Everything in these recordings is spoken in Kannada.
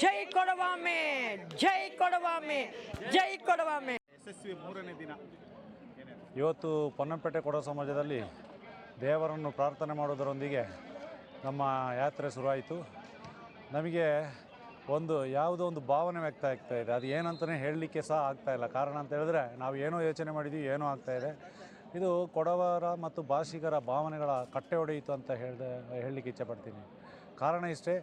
ಜೈ ಕೊಡವಾಮೆ ಜೈ ಕೊಡವಾಮೆ ಜೈ ಕೊಡವಾಮೆ ಯಶಸ್ವಿ ಮೂರನೇ ದಿನ. ಇವತ್ತು ಪೊನ್ನಂಪೇಟೆ ಕೊಡೋ ಸಮಾಜದಲ್ಲಿ ದೇವರನ್ನು ಪ್ರಾರ್ಥನೆ ಮಾಡುವುದರೊಂದಿಗೆ ನಮ್ಮ ಯಾತ್ರೆ ಶುರುವಾಯಿತು. ನಮಗೆ ಒಂದು ಯಾವುದೋ ಒಂದು ಭಾವನೆ ವ್ಯಕ್ತ ಆಗ್ತಾ ಇದೆ. ಅದು ಏನಂತಲೇ ಹೇಳಲಿಕ್ಕೆ ಸಹ ಆಗ್ತಾ ಇಲ್ಲ. ಕಾರಣ ಅಂತ ಹೇಳಿದ್ರೆ ನಾವು ಏನೋ ಯೋಚನೆ ಮಾಡಿದ್ವಿ ಏನೋ ಆಗ್ತಾ ಇದೆ. ಇದು ಕೊಡವರ ಮತ್ತು ಭಾಷಿಗರ ಭಾವನೆಗಳ ಕಟ್ಟೆ ಹೊಡೆಯಿತು ಅಂತ ಹೇಳಿದೆ ಹೇಳಲಿಕ್ಕೆ ಇಚ್ಛೆಪಡ್ತೀನಿ ಕಾರಣ ಇಷ್ಟೇ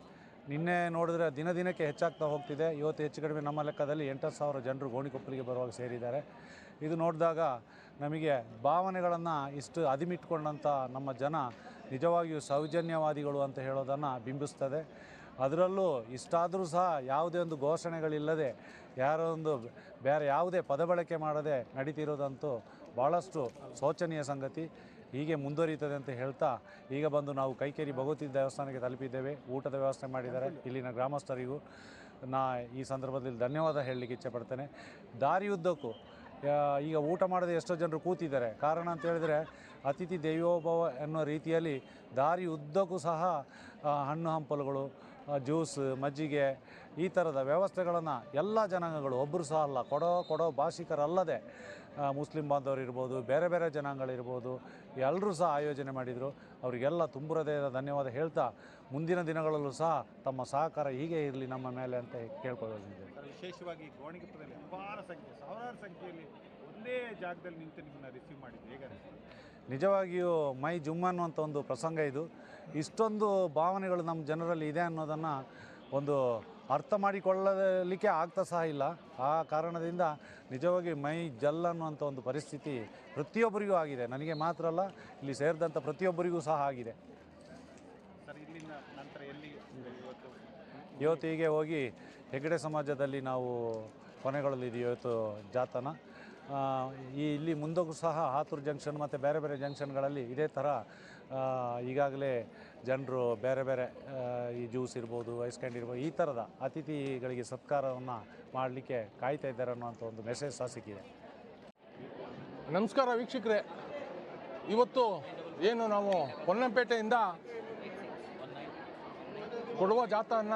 ನಿನ್ನೆ ನೋಡಿದ್ರೆ ದಿನ ದಿನಕ್ಕೆ ಹೆಚ್ಚಾಗ್ತಾ ಹೋಗ್ತಿದೆ. ಇವತ್ತು ಹೆಚ್ಚು ಕಡಿಮೆ ನಮ್ಮ ಲೆಕ್ಕದಲ್ಲಿ ಎಂಟತ್ತು ಸಾವಿರ ಜನರು ಗೋಣಿಕೊಪ್ಪಲಿಗೆ ಬರುವಾಗ ಸೇರಿದ್ದಾರೆ. ಇದು ನೋಡಿದಾಗ ನಮಗೆ ಭಾವನೆಗಳನ್ನು ಇಷ್ಟು ಅದಿಮಿಟ್ಕೊಂಡಂಥ ನಮ್ಮ ಜನ ನಿಜವಾಗಿಯೂ ಸೌಜನ್ಯವಾದಿಗಳು ಅಂತ ಹೇಳೋದನ್ನು ಬಿಂಬಿಸ್ತದೆ. ಅದರಲ್ಲೂ ಇಷ್ಟಾದರೂ ಸಹ ಯಾವುದೇ ಒಂದು ಘೋಷಣೆಗಳಿಲ್ಲದೆ, ಯಾರೋ ಒಂದು ಬೇರೆ ಯಾವುದೇ ಪದಬಳಕೆ ಮಾಡದೆ ನಡೀತಿರೋದಂತೂ ಭಾಳಷ್ಟು ಶೋಚನೀಯ ಸಂಗತಿ. ಹೀಗೆ ಮುಂದುವರಿಯುತ್ತದೆ ಅಂತ ಹೇಳ್ತಾ ಈಗ ಬಂದು ನಾವು ಕೈಕೇರಿ ಭಗವತಿ ದೇವಸ್ಥಾನಕ್ಕೆ ತಲುಪಿದ್ದೇವೆ. ಊಟದ ವ್ಯವಸ್ಥೆ ಮಾಡಿದ್ದಾರೆ. ಇಲ್ಲಿನ ಗ್ರಾಮಸ್ಥರಿಗೂ ನಾ ಈ ಸಂದರ್ಭದಲ್ಲಿ ಧನ್ಯವಾದ ಹೇಳಲಿಕ್ಕೆ ಇಚ್ಛೆಪಡ್ತೇನೆ ದಾರಿಯುದ್ದಕ್ಕೂ ಈಗ ಊಟ ಮಾಡದೆ ಎಷ್ಟೋ ಜನರು ಕೂತಿದ್ದಾರೆ. ಕಾರಣ ಅಂತ ಹೇಳಿದರೆ ಅತಿಥಿ ದೈವೋಭವ ಎನ್ನುವ ರೀತಿಯಲ್ಲಿ ದಾರಿ ಉದ್ದಕ್ಕೂ ಸಹ ಹಣ್ಣು ಹಂಪಲುಗಳು ಜ್ಯೂಸ್, ಮಜ್ಜಿಗೆ ಈ ಥರದ ವ್ಯವಸ್ಥೆಗಳನ್ನು ಎಲ್ಲ ಜನಾಂಗಗಳು ಒಬ್ಬರು ಸಹ ಅಲ್ಲ. ಕೊಡೋ ಕೊಡೋ ಭಾಷಿಕರಲ್ಲದೆ ಮುಸ್ಲಿಂ ಬಾಂಧವರು ಇರ್ಬೋದು ಬೇರೆ ಬೇರೆ ಜನಾಂಗಗಳಿರ್ಬೋದು ಎಲ್ಲರೂ ಸಹ ಆಯೋಜನೆ ಮಾಡಿದರು. ಅವರಿಗೆಲ್ಲ ತುಂಬ ಹೃದಯದ ಧನ್ಯವಾದ ಹೇಳ್ತಾ ಮುಂದಿನ ದಿನಗಳಲ್ಲೂ ಸಹ ತಮ್ಮ ಸಹಕಾರ ಹೀಗೆ ಇರಲಿ ನಮ್ಮ ಮೇಲೆ ಅಂತ ಕೇಳ್ಕೊಳ್ಳೋದು ವಿಶೇಷವಾಗಿ ಗೋಣಿಗೆಪ್ಪದಲ್ಲಿ ಹಲವಾರು ಸಂಖ್ಯೆ ಸಾವಿರಾರು ಸಂಖ್ಯೆಯಲ್ಲಿ ಒಂದೇ ಜಾಗದಲ್ಲಿ ನಿಂತು ನಿಮ್ಮನ್ನು ರಿಸೀವ್ ಮಾಡಿದ್ದು. ಹೇಗೆ ನಿಜವಾಗಿಯೂ ಮೈ ಜುಮ್ ಅನ್ನುವಂಥ ಒಂದು ಪ್ರಸಂಗ ಇದು. ಇಷ್ಟೊಂದು ಭಾವನೆಗಳು ನಮ್ಮ ಜನರಲ್ಲಿ ಇದೆ ಅನ್ನೋದನ್ನು ಒಂದು ಅರ್ಥ ಮಾಡಿಕೊಳ್ಳಲಿಕ್ಕೆ ಆಗ್ತಾ ಸಹ ಇಲ್ಲ. ಆ ಕಾರಣದಿಂದ ನಿಜವಾಗಿ ಮೈ ಜಲ್ ಅನ್ನುವಂಥ ಒಂದು ಪರಿಸ್ಥಿತಿ ಪ್ರತಿಯೊಬ್ಬರಿಗೂ ಆಗಿದೆ. ನನಗೆ ಮಾತ್ರ ಅಲ್ಲ ಇಲ್ಲಿ ಸೇರಿದಂಥ ಪ್ರತಿಯೊಬ್ಬರಿಗೂ ಸಹ ಆಗಿದೆ. ಇವತ್ತು ಹೀಗೆ ಹೋಗಿ ಹೆಗ್ಗಡೆ ಸಮಾಜದಲ್ಲಿ ನಾವು ಕೊನೆಗೊಳ್ಳಲಿದ್ದೀವಿ ಇವತ್ತು ಜಾತನ. ಈ ಇಲ್ಲಿ ಮುಂದಕ್ಕೂ ಸಹ ಹಾತೂರು ಜಂಕ್ಷನ್ ಮತ್ತು ಬೇರೆ ಬೇರೆ ಜಂಕ್ಷನ್ಗಳಲ್ಲಿ ಇದೇ ಥರ ಈಗಾಗಲೇ ಜನರು ಬೇರೆ ಬೇರೆ ಈ ಜ್ಯೂಸ್ ಇರ್ಬೋದು, ಐಸ್ ಕ್ಯಾಂಡಿ ಇರ್ಬೋದು, ಈ ಥರದ ಅತಿಥಿಗಳಿಗೆ ಸತ್ಕಾರವನ್ನು ಮಾಡಲಿಕ್ಕೆ ಕಾಯ್ತಾ ಇದ್ದಾರೆ ಅನ್ನೋಂಥ ಒಂದು ಮೆಸೇಜ್ ಸಹ ಸಿಕ್ಕಿದೆ. ನಮಸ್ಕಾರ ವೀಕ್ಷಕರೇ. ಇವತ್ತು ಏನು ನಾವು ಪೊನ್ನಂಪೇಟೆಯಿಂದ ಕೊಡುವ ಜಾಥಾನ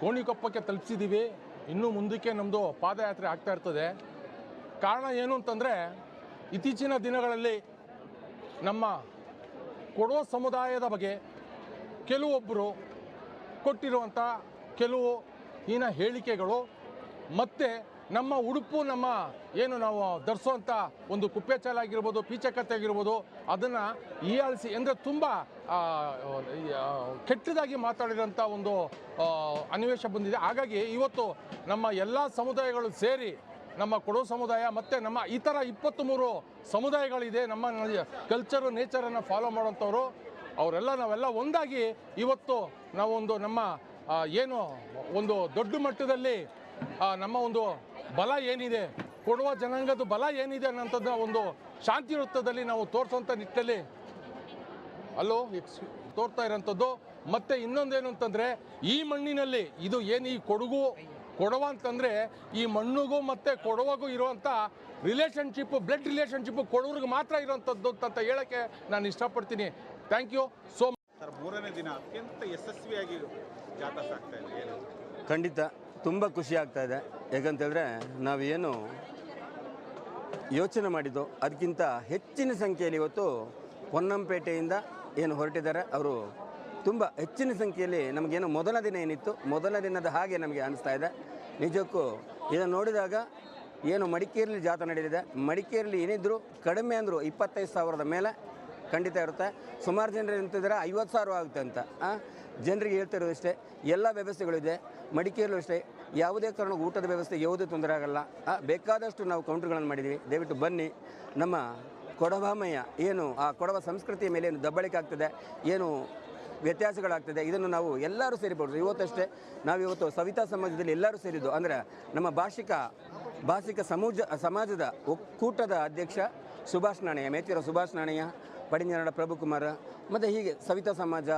ಕೋಣಿಕೊಪ್ಪಕ್ಕೆ ತಲುಪಿಸಿದ್ದೀವಿ. ಇನ್ನೂ ಮುಂದಕ್ಕೆ ನಮ್ಮದು ಪಾದಯಾತ್ರೆ ಆಗ್ತಾ ಇರ್ತದೆ. ಕಾರಣ ಏನು ಅಂತಂದರೆ, ಇತ್ತೀಚಿನ ದಿನಗಳಲ್ಲಿ ನಮ್ಮ ಕೊಡುವ ಸಮುದಾಯದ ಬಗ್ಗೆ ಕೆಲವೊಬ್ಬರು ಕೊಟ್ಟಿರುವಂಥ ಕೆಲವು ಹೀನ ಹೇಳಿಕೆಗಳು, ಮತ್ತು ನಮ್ಮ ಉಡುಪು, ನಮ್ಮ ಏನು ನಾವು ಧರಿಸುವಂಥ ಒಂದು ಕುಪ್ಪೆ ಚಾಲ ಆಗಿರ್ಬೋದು ಪೀಚಕತ್ತೆ ಆಗಿರ್ಬೋದು, ಅದನ್ನು ಹೀಯಾಳಿಸಿ ಅಂದರೆ ತುಂಬ ಕೆಟ್ಟದಾಗಿ ಮಾತಾಡಿರೋಂಥ ಒಂದು ಅನಿವೇಶ ಬಂದಿದೆ. ಹಾಗಾಗಿ ಇವತ್ತು ನಮ್ಮ ಎಲ್ಲ ಸಮುದಾಯಗಳು ಸೇರಿ ನಮ್ಮ ಕೊಡೋ ಸಮುದಾಯ, ಮತ್ತು ನಮ್ಮ ಈ ಥರ ಇಪ್ಪತ್ತ್ಮೂರು ಸಮುದಾಯಗಳಿದೆ, ನಮ್ಮ ಕಲ್ಚರು ನೇಚರನ್ನು ಫಾಲೋ ಮಾಡೋಂಥವ್ರು ಅವರೆಲ್ಲ ನಾವೆಲ್ಲ ಒಂದಾಗಿ ಇವತ್ತು ನಾವೊಂದು ನಮ್ಮ ಏನು ಒಂದು ದೊಡ್ಡ ಮಟ್ಟದಲ್ಲಿ ನಮ್ಮ ಒಂದು ಬಲ ಏನಿದೆ, ಕೊಡುವ ಜನಾಂಗದ ಬಲ ಏನಿದೆ ಅನ್ನೋಂಥದ್ದನ್ನ ಒಂದು ಶಾಂತಿ ವೃತ್ತದಲ್ಲಿ ನಾವು ತೋರಿಸೋಂಥ ನಿಟ್ಟಲ್ಲಿ ಅಲ್ಲೋ ತೋರ್ತಾ ಇರೋಂಥದ್ದು. ಮತ್ತು ಇನ್ನೊಂದೇನು ಅಂತಂದರೆ, ಈ ಮಣ್ಣಿನಲ್ಲಿ ಇದು ಏನು ಈ ಕೊಡಗು ಕೊಡವ ಅಂತಂದರೆ ಈ ಮಣ್ಣಿಗೂ ಮತ್ತು ಕೊಡವಗೂ ಇರುವಂಥ ರಿಲೇಷನ್ಶಿಪ್ಪು ಬ್ಲಡ್ ರಿಲೇಷನ್ಶಿಪ್ಪು ಕೊಡವ್ರಿಗೆ ಮಾತ್ರ ಇರೋವಂಥದ್ದು ಅಂತ ಹೇಳೋಕ್ಕೆ ನಾನು ಇಷ್ಟಪಡ್ತೀನಿ. ಥ್ಯಾಂಕ್ ಯು ಸೋ ಸರ್ ಮೂರನೇ ದಿನ ಅತ್ಯಂತ ಯಶಸ್ವಿಯಾಗಿ ಜಾಥಾ ಸಾಗ್ತಾ ಇದೆ. ಏನು? ಖಂಡಿತ ತುಂಬ ಖುಷಿ ಆಗ್ತಾ ಇದೆ. ಯಾಕಂತೇಳಿದ್ರೆ ನಾವೇನು ಯೋಚನೆ ಮಾಡಿದ್ದು ಅದಕ್ಕಿಂತ ಹೆಚ್ಚಿನ ಸಂಖ್ಯೆಯಲ್ಲಿ ಇವತ್ತು ಹೊನ್ನಂಪೇಟೆಯಿಂದ ಏನು ಹೊರಟಿದ್ದಾರೆ ಅವರು ತುಂಬ ಹೆಚ್ಚಿನ ಸಂಖ್ಯೆಯಲ್ಲಿ ನಮಗೇನು ಮೊದಲ ದಿನ ಏನಿತ್ತು, ಮೊದಲ ದಿನದ ಹಾಗೆ ನಮಗೆ ಅನಿಸ್ತಾ ಇದೆ. ನಿಜಕ್ಕೂ ಇದನ್ನು ನೋಡಿದಾಗ ಏನು ಮಡಿಕೇರಿಲಿ ಜಾಥಾ ನಡೆದಿದೆ. ಮಡಿಕೇರಿಯಲ್ಲಿ ಏನಿದ್ರು ಕಡಿಮೆ ಅಂದರು ಇಪ್ಪತ್ತೈದು ಸಾವಿರದ ಮೇಲೆ ಖಂಡಿತ ಇರುತ್ತೆ. ಸುಮಾರು ಜನರು ನಿಂತಿದ್ದಾರೆ ಐವತ್ತು ಸಾವಿರ ಆಗುತ್ತೆ ಅಂತ. ಜನರಿಗೆ ಹೇಳ್ತಿರೋದು ಅಷ್ಟೇ ಎಲ್ಲ ವ್ಯವಸ್ಥೆಗಳಿದೆ ಮಡಿಕೇರಿಯಲ್ಲೂ ಅಷ್ಟೇ. ಯಾವುದೇ ಕಾರಣ ಊಟದ ವ್ಯವಸ್ಥೆ ಯಾವುದೇ ತೊಂದರೆ ಆಗಲ್ಲ. ಬೇಕಾದಷ್ಟು ನಾವು ಕೌಂಟ್ರ್ಗಳನ್ನು ಮಾಡಿದ್ದೀವಿ. ದಯವಿಟ್ಟು ಬನ್ನಿ. ನಮ್ಮ ಕೊಡವಾಮಯ್ಯ ಏನು, ಆ ಕೊಡವ ಸಂಸ್ಕೃತಿಯ ಮೇಲೆ ಏನು ದಬ್ಬಳಿಕೆ ಆಗ್ತದೆ, ಏನು ವ್ಯತ್ಯಾಸಗಳಾಗ್ತದೆ. ಇದನ್ನು ನಾವು ಎಲ್ಲರೂ ಸೇರಿಬೋದು. ಇವತ್ತಷ್ಟೇ ನಾವು ಇವತ್ತು ಸವಿತಾ ಸಮಾಜದಲ್ಲಿ ಎಲ್ಲರೂ ಸೇರಿದ್ದು. ಅಂದರೆ ನಮ್ಮ ಭಾಷಿಕ ಭಾಷಿಕ ಸಮೂಜ ಸಮಾಜದ ಒಕ್ಕೂಟದ ಅಧ್ಯಕ್ಷ ಸುಭಾಷ್ ನಾಣಯ್ಯ ಮೇತಿರ ಸುಭಾಷ್ ನಾಣಯ್ಯ ಪಡಿಂಜನಾಡ ಪ್ರಭುಕುಮಾರ ಮತ್ತು ಹೀಗೆ ಸವಿತಾ ಸಮಾಜ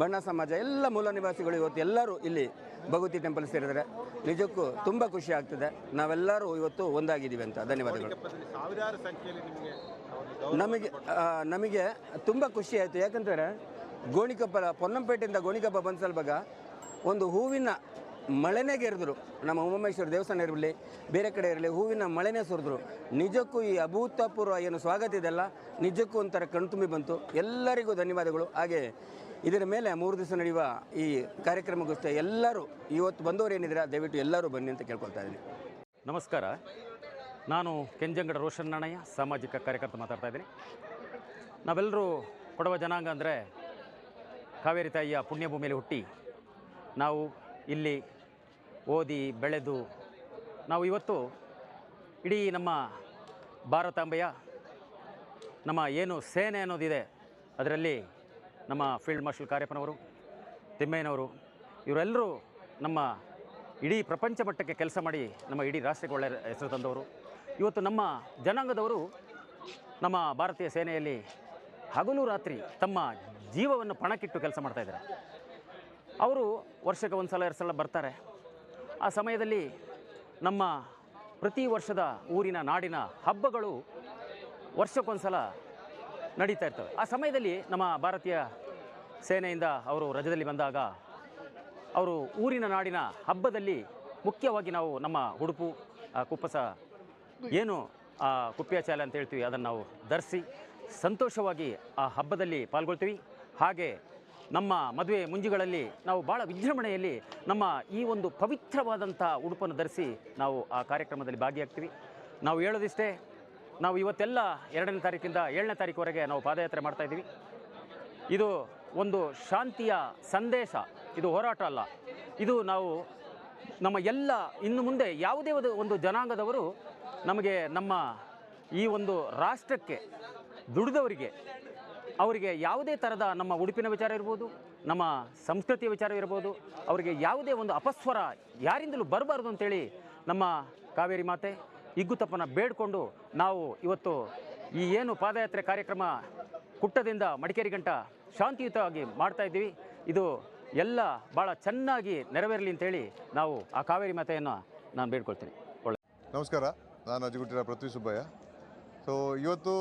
ಬಣ್ಣ ಸಮಾಜ ಎಲ್ಲ ಮೂಲ ನಿವಾಸಿಗಳು ಇವತ್ತು ಎಲ್ಲರೂ ಇಲ್ಲಿ ಭಗವತಿ ಟೆಂಪಲ್ ಸೇರಿದರೆ ನಿಜಕ್ಕೂ ತುಂಬ ಖುಷಿ ಆಗ್ತದೆ. ನಾವೆಲ್ಲರೂ ಇವತ್ತು ಒಂದಾಗಿದ್ದೀವಿ ಅಂತ. ಧನ್ಯವಾದಗಳು. ನಿಮಗೆ ನಮಗೆ ತುಂಬ ಖುಷಿ ಆಯಿತು. ಯಾಕಂತಂದರೆ ಗೋಣಿಕೊಪ್ಪ, ಪೊನ್ನಂಪೇಟೆಯಿಂದ ಗೋಣಿಕೊಪ್ಪ ಬಂದ ಸಲುವಾಗ ಒಂದು ಹೂವಿನ ಮಳೆನೇ ಗೆರೆದ್ರು ನಮ್ಮ ಉಮಾಮೇಶ್ವರ ದೇವಸ್ಥಾನ ಇರಲಿ, ಬೇರೆ ಕಡೆ ಇರಲಿ, ಹೂವಿನ ಮಳೆನೇ ಸುರಿದ್ರು. ನಿಜಕ್ಕೂ ಈ ಅಭೂತಪೂರ್ವ ಏನು ಸ್ವಾಗತ ಇದೆಲ್ಲ, ನಿಜಕ್ಕೂ ಒಂಥರ ಕಣ್ತುಂಬಿ ಬಂತು. ಎಲ್ಲರಿಗೂ ಧನ್ಯವಾದಗಳು. ಹಾಗೆ ಇದರ ಮೇಲೆ ಮೂರು ದಿವಸ ನಡೆಯುವ ಈ ಕಾರ್ಯಕ್ರಮಕ್ಕೋಸ್ಕರ ಎಲ್ಲರೂ, ಇವತ್ತು ಬಂದವರು ಏನಿದ್ದೀರಾ, ದಯವಿಟ್ಟು ಎಲ್ಲರೂ ಬನ್ನಿ ಅಂತ ಕೇಳ್ಕೊಳ್ತಾ ಇದ್ದೀನಿ. ನಮಸ್ಕಾರ. ನಾನು ಕೆಂಜಂಗಡ ರೋಷನ್ ನಾಣಯ್ಯ, ಸಾಮಾಜಿಕ ಕಾರ್ಯಕರ್ತ ಮಾತಾಡ್ತಾ ಇದ್ದೀನಿ. ನಾವೆಲ್ಲರೂ ಕೊಡವ ಜನಾಂಗ ಅಂದರೆ ಕಾವೇರಿ ತಾಯಿಯ ಪುಣ್ಯಭೂಮಿಯಲ್ಲಿ ಹುಟ್ಟಿ ನಾವು ಇಲ್ಲಿ ಓದಿ ಬೆಳೆದು ನಾವು ಇವತ್ತು ಇಡೀ ನಮ್ಮ ಭಾರತಾಂಬೆಯ ನಮ್ಮ ಏನು ಸೇನೆ ಅನ್ನೋದಿದೆ, ಅದರಲ್ಲಿ ನಮ್ಮ ಫೀಲ್ಡ್ ಮಾರ್ಷಲ್ ಕಾರ್ಯಪ್ಪನವರು, ತಿಮ್ಮಯ್ಯನವರು, ಇವರೆಲ್ಲರೂ ನಮ್ಮ ಇಡೀ ಪ್ರಪಂಚ ಮಟ್ಟಕ್ಕೆ ಕೆಲಸ ಮಾಡಿ ನಮ್ಮ ಇಡೀ ರಾಷ್ಟ್ರಕ್ಕೆ ಒಳ್ಳೆಯ ಹೆಸರು ತಂದವರು. ಇವತ್ತು ನಮ್ಮ ಜನಾಂಗದವರು ನಮ್ಮ ಭಾರತೀಯ ಸೇನೆಯಲ್ಲಿ ಹಗಲು ರಾತ್ರಿ ತಮ್ಮ ಜೀವವನ್ನು ಪಣಕ್ಕಿಟ್ಟು ಕೆಲಸ ಮಾಡ್ತಾಯಿದ್ದಾರೆ ಅವರು ವರ್ಷಕ್ಕೆ ಒಂದು ಸಲ ಎರಡು ಸಲ ಬರ್ತಾರೆ. ಆ ಸಮಯದಲ್ಲಿ ನಮ್ಮ ಪ್ರತಿ ವರ್ಷದ ಊರಿನ, ನಾಡಿನ ಹಬ್ಬಗಳು ವರ್ಷಕ್ಕೊಂದು ಸಲ ನಡೀತಾ ಇರ್ತವೆ. ಆ ಸಮಯದಲ್ಲಿ ನಮ್ಮ ಭಾರತೀಯ ಸೇನೆಯಿಂದ ಅವರು ರಜದಲ್ಲಿ ಬಂದಾಗ ಅವರು ಊರಿನ, ನಾಡಿನ ಹಬ್ಬದಲ್ಲಿ ಮುಖ್ಯವಾಗಿ ನಾವು ನಮ್ಮ ಉಡುಪು ಕುಪ್ಪಸ ಏನು, ಆ ಕುಪ್ಪಿಯಾಚಾಲೆ ಅಂತ ಹೇಳ್ತೀವಿ, ಅದನ್ನು ನಾವು ಧರಿಸಿ ಸಂತೋಷವಾಗಿ ಆ ಹಬ್ಬದಲ್ಲಿ ಪಾಲ್ಗೊಳ್ತೀವಿ. ಹಾಗೆ ನಮ್ಮ ಮದುವೆ ಮುಂಜಿಗಳಲ್ಲಿ ನಾವು ಭಾಳ ವಿಜೃಂಭಣೆಯಲ್ಲಿ ನಮ್ಮ ಈ ಒಂದು ಪವಿತ್ರವಾದಂಥ ಉಡುಪನ್ನು ಧರಿಸಿ ನಾವು ಆ ಕಾರ್ಯಕ್ರಮದಲ್ಲಿ ಭಾಗಿಯಾಗ್ತೀವಿ. ನಾವು ಹೇಳೋದಿಷ್ಟೇ, ನಾವು ಇವತ್ತೆಲ್ಲ ಎರಡನೇ ತಾರೀಕಿಂದ ಏಳನೇ ತಾರೀಕುವರೆಗೆ ನಾವು ಪಾದಯಾತ್ರೆ ಮಾಡ್ತಾ ಇದ್ದೀವಿ. ಇದು ಒಂದು ಶಾಂತಿಯ ಸಂದೇಶ, ಇದು ಹೋರಾಟ ಅಲ್ಲ. ಇದು ನಾವು ನಮ್ಮ ಎಲ್ಲ ಇನ್ನು ಮುಂದೆ ಯಾವುದೇ ಒಂದು ಜನಾಂಗದವರು ನಮಗೆ ನಮ್ಮ ಈ ಒಂದು ರಾಷ್ಟ್ರಕ್ಕೆ ದುಡಿದವರಿಗೆ ಅವರಿಗೆ ಯಾವುದೇ ಥರದ ನಮ್ಮ ಉಡುಪಿನ ವಿಚಾರ ಇರ್ಬೋದು, ನಮ್ಮ ಸಂಸ್ಕೃತಿಯ ವಿಚಾರ ಇರ್ಬೋದು, ಅವರಿಗೆ ಯಾವುದೇ ಒಂದು ಅಪಸ್ವರ ಯಾರಿಂದಲೂ ಬರಬಾರ್ದು ಅಂತೇಳಿ ನಮ್ಮ ಕಾವೇರಿ ಮಾತೆ ಇಗ್ಗುತಪ್ಪನ ಬೇಡ್ಕೊಂಡು ನಾವು ಇವತ್ತು ಈ ಏನು ಪಾದಯಾತ್ರೆ ಕಾರ್ಯಕ್ರಮ ಕುಟ್ಟದಿಂದ ಮಡಿಕೇರಿ ಗಂಟ ಶಾಂತಿಯುತವಾಗಿ ಮಾಡ್ತಾ ಇದ್ದೀವಿ. ಇದು ಎಲ್ಲ ಭಾಳ ಚೆನ್ನಾಗಿ ನೆರವೇರಲಿ ಅಂತೇಳಿ ನಾವು ಆ ಕಾವೇರಿ ಮಾತೆಯನ್ನು ನಾನು ಬೇಡ್ಕೊಳ್ತೀನಿ. ಒಳ್ಳೆ ನಮಸ್ಕಾರ. ನಾನು ಅಜಿಗುಟ್ಟಿರ ಪೃಥ್ವಿ ಸುಬ್ಬಯ್ಯ. ಸೊ ಇವತ್ತು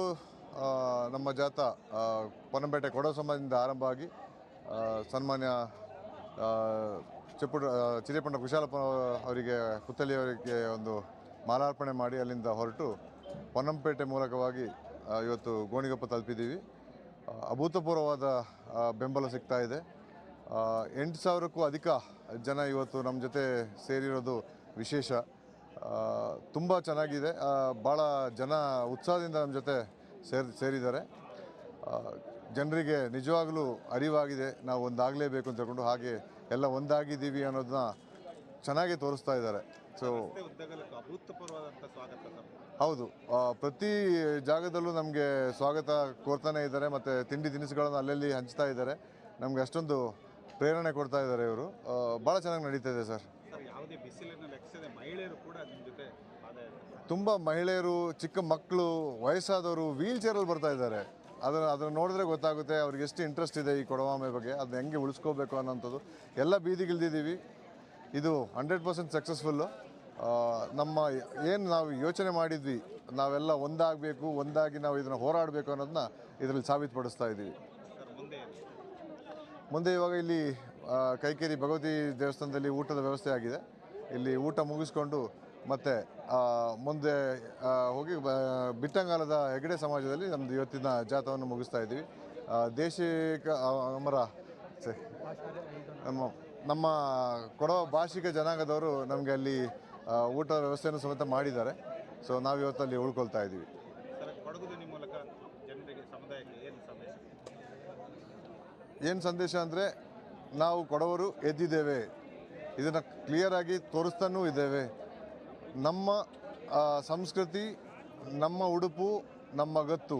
ನಮ್ಮ ಜಾಥಾ ಪೊನ್ನಂಪೇಟೆ ಕೊಡವ ಸಮಾಜದಿಂದ ಆರಂಭ ಆಗಿ ಸನ್ಮಾನ್ಯ ಚಿಪ್ಪುಡ ಚಿರಿಪಣ್ಣ ಕುಶಾಲಪ್ಪ ಅವರಿಗೆ ಪುತ್ತಲಿಯವರಿಗೆ ಒಂದು ಮಾಲಾರ್ಪಣೆ ಮಾಡಿ ಅಲ್ಲಿಂದ ಹೊರಟು ಪೊನ್ನಂಪೇಟೆ ಮೂಲಕವಾಗಿ ಇವತ್ತು ಗೋಣಿಗೊಪ್ಪ ತಲುಪಿದ್ದೀವಿ. ಅಭೂತಪೂರ್ವವಾದ ಬೆಂಬಲ ಸಿಗ್ತಾ ಇದೆ. ಎಂಟು ಸಾವಿರಕ್ಕೂ ಅಧಿಕ ಜನ ಇವತ್ತು ನಮ್ಮ ಜೊತೆ ಸೇರಿರೋದು ವಿಶೇಷ. ತುಂಬ ಚೆನ್ನಾಗಿದೆ. ಭಾಳ ಜನ ಉತ್ಸಾಹದಿಂದ ನಮ್ಮ ಜೊತೆ ಸೇರಿ, ಸೇರಿದ್ದಾರೆ. ಜನರಿಗೆ ನಿಜವಾಗಲೂ ಅರಿವಾಗಿದೆ. ನಾವು ಒಂದಾಗಲೇಬೇಕು ಅಂತ ಹೇಳ್ಕೊಂಡು ಹಾಗೆ ಎಲ್ಲ ಒಂದಾಗಿದ್ದೀವಿ ಅನ್ನೋದನ್ನ ಚೆನ್ನಾಗಿ ತೋರಿಸ್ತಾ ಇದ್ದಾರೆ. ಸೊ ಹೌದು. ಪ್ರತಿ ಜಾಗದಲ್ಲೂ ನಮಗೆ ಸ್ವಾಗತ ಕೋರ್ತಾನೆ ಇದ್ದಾರೆ. ಮತ್ತು ತಿಂಡಿ ತಿನಿಸುಗಳನ್ನು ಅಲ್ಲಲ್ಲಿ ಹಂಚ್ತಾ ಇದ್ದಾರೆ. ನಮಗೆ ಅಷ್ಟೊಂದು ಪ್ರೇರಣೆ ಕೊಡ್ತಾ ಇದ್ದಾರೆ ಇವರು. ಭಾಳ ಚೆನ್ನಾಗಿ ನಡೀತಾ ಇದೆ ಸರ್. ಯಾವುದೇ ಬಿಸಿಲನ್ನು ಲೆಕ್ಕಿಸದೆ ಮಹಿಳೆಯರು ಕೂಡ ನಿಮ್ಮ ಜೊತೆ ತುಂಬ ಮಹಿಳೆಯರು, ಚಿಕ್ಕ ಮಕ್ಕಳು, ವಯಸ್ಸಾದವರು ವೀಲ್ ಚೇರಲ್ಲಿ ಬರ್ತಾ ಇದ್ದಾರೆ. ಅದನ್ನು ಅದನ್ನು ನೋಡಿದ್ರೆ ಗೊತ್ತಾಗುತ್ತೆ ಅವ್ರಿಗೆ ಎಷ್ಟು ಇಂಟ್ರೆಸ್ಟ್ ಇದೆ ಈ ಕೊಡವಾಮೆ ಬಗ್ಗೆ, ಅದನ್ನ ಹೆಂಗೆ ಉಳಿಸ್ಕೋಬೇಕು ಅನ್ನೋಂಥದ್ದು. ಎಲ್ಲ ಬೀದಿಗಿಳಿದಿದ್ದೀವಿ. ಇದು ಹಂಡ್ರೆಡ್ ಪರ್ಸೆಂಟ್ ಸಕ್ಸಸ್ಫುಲ್ಲು ನಮ್ಮ ಏನು ನಾವು ಯೋಚನೆ ಮಾಡಿದ್ವಿ, ನಾವೆಲ್ಲ ಒಂದಾಗಬೇಕು, ಒಂದಾಗಿ ನಾವು ಇದನ್ನು ಹೋರಾಡಬೇಕು ಅನ್ನೋದನ್ನ ಇದರಲ್ಲಿ ಸಾಬೀತುಪಡಿಸ್ತಾ ಇದ್ದೀವಿ. ಮುಂದೆ ಇವಾಗ ಇಲ್ಲಿ ಕೈಕೇರಿ ಭಗವತಿ ದೇವಸ್ಥಾನದಲ್ಲಿ ಊಟದ ವ್ಯವಸ್ಥೆ ಆಗಿದೆ. ಇಲ್ಲಿ ಊಟ ಮುಗಿಸ್ಕೊಂಡು ಮತ್ತೆ ಮುಂದೆ ಹೋಗಿ ಬಿಟ್ಟಂಗಾಲದ ಹೆಗಡೆ ಸಮಾಜದಲ್ಲಿ ನಮ್ಮದು ಇವತ್ತಿನ ಜಾಥವನ್ನು ಮುಗಿಸ್ತಾ ಇದ್ದೀವಿ. ದೇಶಿಕ ಅಮರ ನಮ್ಮ ನಮ್ಮ ಕೊಡವ ಭಾಷಿಕ ಜನಾಂಗದವರು ನಮಗೆ ಅಲ್ಲಿ ಊಟದ ವ್ಯವಸ್ಥೆಯನ್ನು ಸಮೇತ ಮಾಡಿದ್ದಾರೆ. ಸೊ ನಾವು ಇವತ್ತಲ್ಲಿ ಉಳ್ಕೊಳ್ತಾ ಇದ್ದೀವಿ. ಏನು ಸಂದೇಶ? ಅಂದರೆ ನಾವು ಕೊಡವರು ಎದ್ದಿದ್ದೇವೆ. ಇದನ್ನು ಕ್ಲಿಯರಾಗಿ ತೋರಿಸ್ತಾನೂ ಇದ್ದೇವೆ. ನಮ್ಮ ಸಂಸ್ಕೃತಿ, ನಮ್ಮ ಉಡುಪು, ನಮ್ಮ ಗತ್ತು.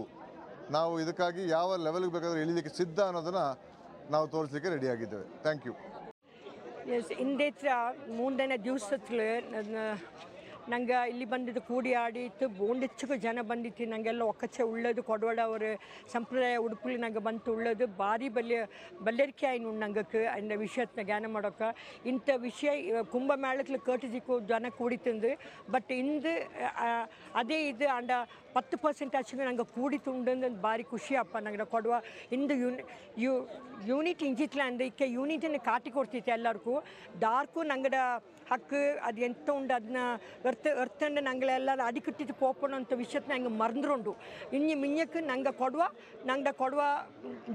ನಾವು ಇದಕ್ಕಾಗಿ ಯಾವ ಲೆವೆಲ್ಗೆ ಬೇಕಾದರೂ ಇಳಿಲಿಕ್ಕೆ ಸಿದ್ಧ ಅನ್ನೋದನ್ನು ನಾವು ತೋರಿಸಲಿಕ್ಕೆ ರೆಡಿಯಾಗಿದ್ದೇವೆ ಥ್ಯಾಂಕ್ ಯು ಎಸ್ måndagen diusatlu ನಂಗೆ ಇಲ್ಲಿ ಬಂದಿದ್ದು ಕೂಡಿ ಆಡಿತ್ತು ಬೋಂಡಿಚ್ಚು ಜನ ಬಂದಿತ್ತು ನಂಗೆಲ್ಲ ಒಕ್ಕಚ್ಚ ಉಳ್ಳದು ಕೊಡವಾಡ ಅವ್ರ ಸಂಪ್ರದಾಯ ಉಡುಪುಲಿ ನಂಗೆ ಬಂತು ಉಳ್ಳದು ಭಾರಿ ಬಲ್ಯ ಬಲ್ಯರಿಕೆ ಆಯ್ನು ನಂಗಕ್ಕೆ ಅಂದ ವಿಷಯತ್ನ ಜ್ಞಾನ ಮಾಡೋಕೆ ಇಂಥ ವಿಷಯ ಇವ ಕುಂಭಮೇಳಕ್ಕೆ ಕೇಟಿಜಿಕ್ಕು ಜನ ಕೂಡಿತಂದು ಬಟ್ ಇಂದು ಆ, ಅದೇ ಇದು ಅಂಡ ಪತ್ತು ಪರ್ಸೆಂಟ್ ಅಚ್ಚಿಗೆ ನಂಗೆ ಕೂಡಿತುಂಡು ಭಾರಿ ಖುಷಿ ಅಪ್ಪ ನಂಗೆ ಕೊಡುವ ಇಂದು ಯೂನಿ ಯು ಯೂನಿಟ್ ಇಂಜಿತ್ಲ ಅಂದ್ರೆ ಇಕ್ಕೆ ಯೂನಿಟಿನ ಕಾಟಿ ಕೊಡ್ತಿತ್ತು ಎಲ್ಲರಿಗೂ ದಾರ್ಕು ನಂಗಡ ಹಕ್ಕು ಅದು ಎಂತ ಉಂಡು ಅದನ್ನ ಎರ್ತ ಎರ್ತಂಡು ನಂಗಳೆಲ್ಲ ಅಡಿಕಟ್ಟಿಟ್ಟು ಪೋಪಣ ಅಂತ ವಿಷಯದ ನಂಗೆ ಮರ್ಂದ್ರುಂಡು ಇನ್ನು ಮಿಂಜಕ್ಕೆ ನಂಗೆ ಕೊಡುವ ನಂಗೆ ಕೊಡುವ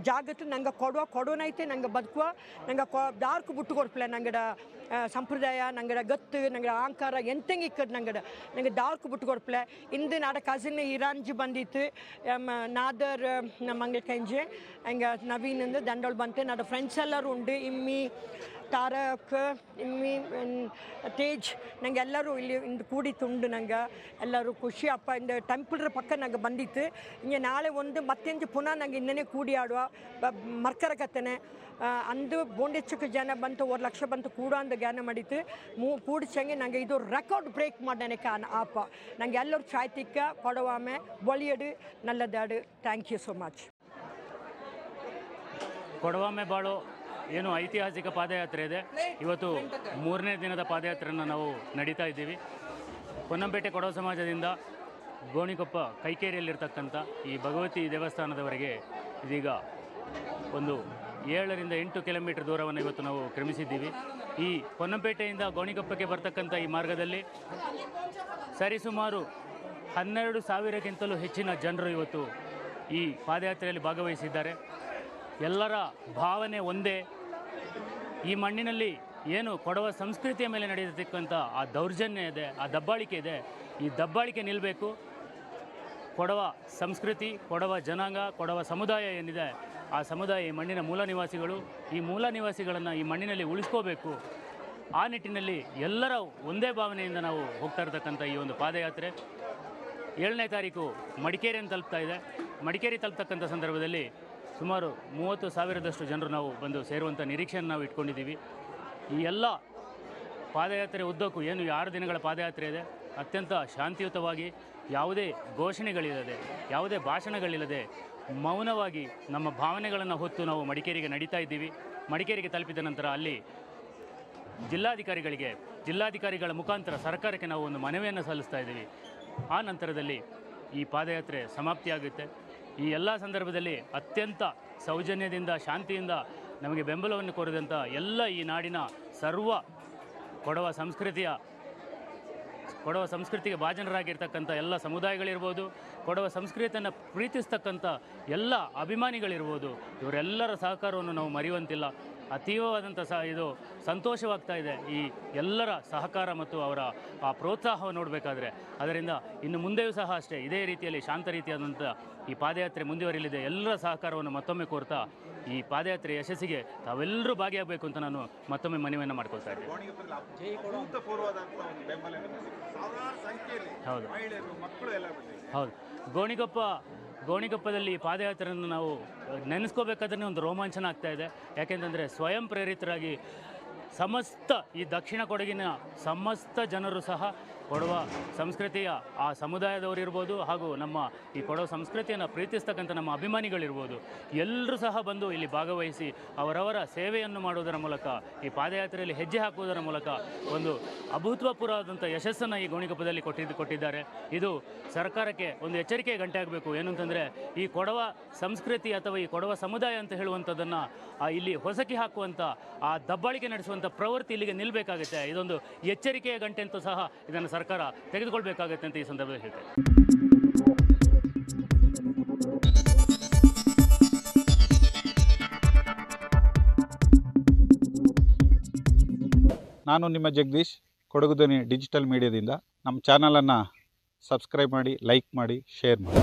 ಜಾಗತ್ತು ನಂಗೆ ಕೊಡುವ ಕೊಡೋನೈತೆ ನಂಗೆ ಬದುಕುವ ನಂಗೆ ಕೊ ದಾರ್ಕು ಬಿಟ್ಟು ಕೊಡ್ಪಲೆ ನಂಗಡ ಆ, ಸಂಪ್ರದಾಯ ನಂಗಡ ಗತ್ತು ನಂಗಡ ಅಹಂಕಾರ ಎಂತಂಗೆ ಇಕ್ಕದು ನಂಗಡ ನಂಗೆ ದಾರ್ಕು ಬಿಟ್ಟು ಕೊಡ್ಪಲೆ ಇಂದು ನಾಡ ಕಸಿನ್ ಇರಾನ್ಜಿ ಬಂದಿತ್ತು ಎಮ್ ನಾದರ್ ನಮ್ಮ ಅಂಗಡಿ ಕಂಜೆ ಹಂಗೆ ನವೀನ್ ಅಂದು ದಂಡೋಳು ಬಂತೆ ನಾಡ ಫ್ರೆಂಡ್ಸ್ ಎಲ್ಲರೂ ಉಂಡು ಇಮ್ಮಿ ತಾರಕ್ ಇಮ್ಮಿ ಮ್, ತೇಜ್ ನಂಗೆ ಎಲ್ಲರೂ ಇಲ್ಲಿ ಇಂದು ಕೂಡಿತುಂಡು ನಂಗೆ ಎಲ್ಲರೂ ಖುಷಿ ಅಪ್ಪ ಇಂದ ಟೆಂಪಲ್ರ ಪಕ್ಕ ನಂಗೆ ಬಂದಿತ್ತು ಇಂಗೆ ನಾಳೆ ಒಂದು ಮತ್ತೆಂಜು ಪುನಃ ನಂಗೆ ಇನ್ನೇ ಕೂಡಿ ಆಡುವ ಬ- ಮರ್ಕರ ಕತ್ತನೆ ಆ, ಅಂದು ಬೋಂಡೆಚ್ಚಕ್ಕೆ ಜನ ಬಂತು ಒಂದು ಲಕ್ಷ ಬಂತು ಕೂಡ ಅಂದ ಜ್ಞಾನ ಮಾಡಿತ್ತು ಮೂ ಕೂಡಿಸಂಗೆ ನಂಗೆ ಇದು ರೆಕಾರ್ಡ್ ಬ್ರೇಕ್ ಮಾಡನೆ ಕಾನ್ ಆಪ ನಂಗೆ ಎಲ್ಲರೂ ಚಾಯ್ತಿಕ್ಕ ಕೊಡವಾಮೆ ಬೊಳಿಯಡು ನಲ್ಲದಾಡು ಥ್ಯಾಂಕ್ ಯು ಸೊ ಮಚ್ ಕೊಡವಾಮೆ ಬಾಳು ಏನು ಐತಿಹಾಸಿಕ ಪಾದಯಾತ್ರೆ ಇದೆ. ಇವತ್ತು ಮೂರನೇ ದಿನದ ಪಾದಯಾತ್ರೆಯನ್ನು ನಾವು ನಡೀತಾ ಇದ್ದೀವಿ. ಪೊನ್ನಂಪೇಟೆ ಕೊಡವ ಸಮಾಜದಿಂದ ಗೋಣಿಕೊಪ್ಪ ಕೈಕೇರಿಯಲ್ಲಿರ್ತಕ್ಕಂಥ ಈ ಭಗವತಿ ದೇವಸ್ಥಾನದವರೆಗೆ ಇದೀಗ ಒಂದು ಏಳರಿಂದ ಎಂಟು ಕಿಲೋಮೀಟರ್ ದೂರವನ್ನು ಇವತ್ತು ನಾವು ಕ್ರಮಿಸಿದ್ದೀವಿ. ಈ ಪೊನ್ನಂಪೇಟೆಯಿಂದ ಗೋಣಿಕೊಪ್ಪಕ್ಕೆ ಬರ್ತಕ್ಕಂಥ ಈ ಮಾರ್ಗದಲ್ಲಿ ಸರಿಸುಮಾರು ಹನ್ನೆರಡು ಸಾವಿರಕ್ಕಿಂತಲೂ ಹೆಚ್ಚಿನ ಜನರು ಇವತ್ತು ಈ ಪಾದಯಾತ್ರೆಯಲ್ಲಿ ಭಾಗವಹಿಸಿದ್ದಾರೆ. ಎಲ್ಲರ ಭಾವನೆ ಒಂದೇ. ಈ ಮಣ್ಣಿನಲ್ಲಿ ಏನು ಕೊಡವ ಸಂಸ್ಕೃತಿಯ ಮೇಲೆ ನಡೆಯತಕ್ಕಂಥ ಆ ದೌರ್ಜನ್ಯ ಇದೆ, ಆ ದಬ್ಬಾಳಿಕೆ ಇದೆ. ಈ ದಬ್ಬಾಳಿಕೆ ನಿಲ್ಲಬೇಕು ಕೊಡವ ಸಂಸ್ಕೃತಿ, ಕೊಡವ ಜನಾಂಗ, ಕೊಡವ ಸಮುದಾಯ ಏನಿದೆ, ಆ ಸಮುದಾಯ ಈ ಮಣ್ಣಿನ ಮೂಲ ನಿವಾಸಿಗಳು, ಈ ಮೂಲ ನಿವಾಸಿಗಳನ್ನು ಈ ಮಣ್ಣಿನಲ್ಲಿ ಉಳಿಸ್ಕೋಬೇಕು. ಆ ನಿಟ್ಟಿನಲ್ಲಿ ಎಲ್ಲರ ಒಂದೇ ಭಾವನೆಯಿಂದ ನಾವು ಹೋಗ್ತಾ ಇರತಕ್ಕಂಥ ಈ ಒಂದು ಪಾದಯಾತ್ರೆ. ಏಳನೇ ತಾರೀಕು ಮಡಿಕೇರಿಯನ್ನು ತಲುಪ್ತಾ ಇದೆ. ಮಡಿಕೇರಿ ತಲುಪ್ತಕ್ಕಂಥ ಸಂದರ್ಭದಲ್ಲಿ ಸುಮಾರು ಮೂವತ್ತು ಸಾವಿರದಷ್ಟು ಜನರು ನಾವು ಬಂದು ಸೇರುವಂಥ ನಿರೀಕ್ಷೆಯನ್ನು ನಾವು ಇಟ್ಕೊಂಡಿದ್ದೀವಿ. ಈ ಎಲ್ಲ ಪಾದಯಾತ್ರೆ ಉದ್ದಕ್ಕೂ ಏನು ಆರು ದಿನಗಳ ಪಾದಯಾತ್ರೆ ಇದೆ, ಅತ್ಯಂತ ಶಾಂತಿಯುತವಾಗಿ ಯಾವುದೇ ಘೋಷಣೆಗಳಿಲ್ಲದೆ, ಯಾವುದೇ ಭಾಷಣಗಳಿಲ್ಲದೆ ಮೌನವಾಗಿ ನಮ್ಮ ಭಾವನೆಗಳನ್ನು ಹೊತ್ತು ನಾವು ಮಡಿಕೇರಿಗೆ ನಡೀತಾ ಇದ್ದೀವಿ. ಮಡಿಕೇರಿಗೆ ತಲುಪಿದ ನಂತರ ಅಲ್ಲಿ ಜಿಲ್ಲಾಧಿಕಾರಿಗಳಿಗೆ, ಜಿಲ್ಲಾಧಿಕಾರಿಗಳ ಮುಖಾಂತರ ಸರ್ಕಾರಕ್ಕೆ ನಾವು ಒಂದು ಮನವಿಯನ್ನು ಸಲ್ಲಿಸ್ತಾ ಇದ್ದೀವಿ. ಆ ನಂತರದಲ್ಲಿ ಈ ಪಾದಯಾತ್ರೆ ಸಮಾಪ್ತಿಯಾಗುತ್ತೆ. ಈ ಎಲ್ಲ ಸಂದರ್ಭದಲ್ಲಿ ಅತ್ಯಂತ ಸೌಜನ್ಯದಿಂದ, ಶಾಂತಿಯಿಂದ ನಮಗೆ ಬೆಂಬಲವನ್ನು ಕೋರಿದಂಥ ಎಲ್ಲ ಈ ನಾಡಿನ ಸರ್ವ ಕೊಡವ ಸಂಸ್ಕೃತಿಯ, ಕೊಡವ ಸಂಸ್ಕೃತಿಗೆ ಭಾಜನರಾಗಿರ್ತಕ್ಕಂಥ ಎಲ್ಲ ಸಮುದಾಯಗಳಿರ್ಬೋದು, ಕೊಡವ ಸಂಸ್ಕೃತಿಯನ್ನು ಪ್ರೀತಿಸ್ತಕ್ಕಂಥ ಎಲ್ಲ ಅಭಿಮಾನಿಗಳಿರ್ಬೋದು, ಇವರೆಲ್ಲರ ಸಹಕಾರವನ್ನು ನಾವು ಮರೆಯುವಂತಿಲ್ಲ. ಅತೀವವಾದಂಥ ಸಹ ಇದು ಸಂತೋಷವಾಗ್ತಾ ಇದೆ ಈ ಎಲ್ಲರ ಸಹಕಾರ ಮತ್ತು ಅವರ ಆ ಪ್ರೋತ್ಸಾಹ ನೋಡಬೇಕಾದ್ರೆ. ಅದರಿಂದ ಇನ್ನು ಮುಂದೆಯೂ ಸಹ ಅಷ್ಟೇ ಇದೇ ರೀತಿಯಲ್ಲಿ ಶಾಂತ ರೀತಿಯಾದಂಥ ಈ ಪಾದಯಾತ್ರೆ ಮುಂದುವರಿಯಲಿದೆ. ಎಲ್ಲರ ಸಹಕಾರವನ್ನು ಮತ್ತೊಮ್ಮೆ ಕೋರ್ತಾ ಈ ಪಾದಯಾತ್ರೆ ಯಶಸ್ಸಿಗೆ ತಾವೆಲ್ಲರೂ ಭಾಗಿಯಾಗಬೇಕು ಅಂತ ನಾನು ಮತ್ತೊಮ್ಮೆ ಮನವಿಯನ್ನು ಮಾಡ್ಕೊಳ್ತಾ ಇದ್ದೇನೆ. ಹೌದು. ಮಹಿಳೆಯರು ಮಕ್ಕಳು ಎಲ್ಲ ಬಂದಿದ್ದಾರೆ. ಹೌದು. ಗೋಣಿಗೊಪ್ಪ ಗೋಣಿಗೊಪ್ಪದಲ್ಲಿ ಈ ಪಾದಯಾತ್ರೆಯನ್ನು ನಾವು ನೆನೆಸ್ಕೋಬೇಕಾದ್ರೆ ಒಂದು ರೋಮಾಂಚನ ಆಗ್ತಾ ಇದೆ. ಯಾಕೆಂತಂದರೆ ಸ್ವಯಂ ಪ್ರೇರಿತರಾಗಿ ಸಮಸ್ತ ಈ ದಕ್ಷಿಣ ಕೊಡಗಿನ ಸಮಸ್ತ ಜನರು ಸಹ ಕೊಡವ ಸಂಸ್ಕೃತಿಯ ಆ ಸಮುದಾಯದವರಿರ್ಬೋದು ಹಾಗೂ ನಮ್ಮ ಈ ಕೊಡವ ಸಂಸ್ಕೃತಿಯನ್ನು ಪ್ರೀತಿಸ್ತಕ್ಕಂಥ ನಮ್ಮ ಅಭಿಮಾನಿಗಳಿರ್ಬೋದು ಎಲ್ಲರೂ ಸಹ ಬಂದು ಇಲ್ಲಿ ಭಾಗವಹಿಸಿ ಅವರವರ ಸೇವೆಯನ್ನು ಮಾಡುವುದರ ಮೂಲಕ, ಈ ಪಾದಯಾತ್ರೆಯಲ್ಲಿ ಹೆಜ್ಜೆ ಹಾಕುವುದರ ಮೂಲಕ ಒಂದು ಅಭೂತಪೂರ್ವವಾದಂಥ ಯಶಸ್ಸನ್ನು ಈ ಗೋಣಿಕೊಪ್ಪದಲ್ಲಿ ಕೊಟ್ಟಿದ್ದು ಕೊಟ್ಟಿದ್ದಾರೆ. ಇದು ಸರ್ಕಾರಕ್ಕೆ ಒಂದು ಎಚ್ಚರಿಕೆ ಗಂಟೆ ಆಗಬೇಕು ಏನು ಅಂತಂದರೆ ಈ ಕೊಡವ ಸಂಸ್ಕೃತಿ ಅಥವಾ ಈ ಕೊಡವ ಸಮುದಾಯ ಅಂತ ಹೇಳುವಂಥದ್ದನ್ನು ಇಲ್ಲಿ ಹೊಸಕಿ ಹಾಕುವಂಥ, ಆ ದಬ್ಬಾಳಿಕೆ ನಡೆಸುವಂಥ ಪ್ರವೃತ್ತಿ ಇಲ್ಲಿಗೆ ನಿಲ್ಲಬೇಕಾಗುತ್ತೆ ಇದೊಂದು ಎಚ್ಚರಿಕೆಯ ಗಂಟೆ ಅಂತೂ ಸಹ ಇದನ್ನು ಸರ್ಕಾರ ತೆಗೆದುಕೊಳ್ಬೇಕಾಗತ್ತೆ ಅಂತ ಈ ಸಂದರ್ಭದಲ್ಲಿ ಹೇಳ್ತೇನೆ ನಾನು ನಿಮ್ಮ ಜಗದೀಶ್ ಕೊಡಗುದನಿ ಡಿಜಿಟಲ್ ಮೀಡಿಯಾದಿಂದ. ನಮ್ಮ ಚಾನಲನ್ನು ಸಬ್ಸ್ಕ್ರೈಬ್ ಮಾಡಿ, ಲೈಕ್ ಮಾಡಿ, ಶೇರ್ ಮಾಡಿ.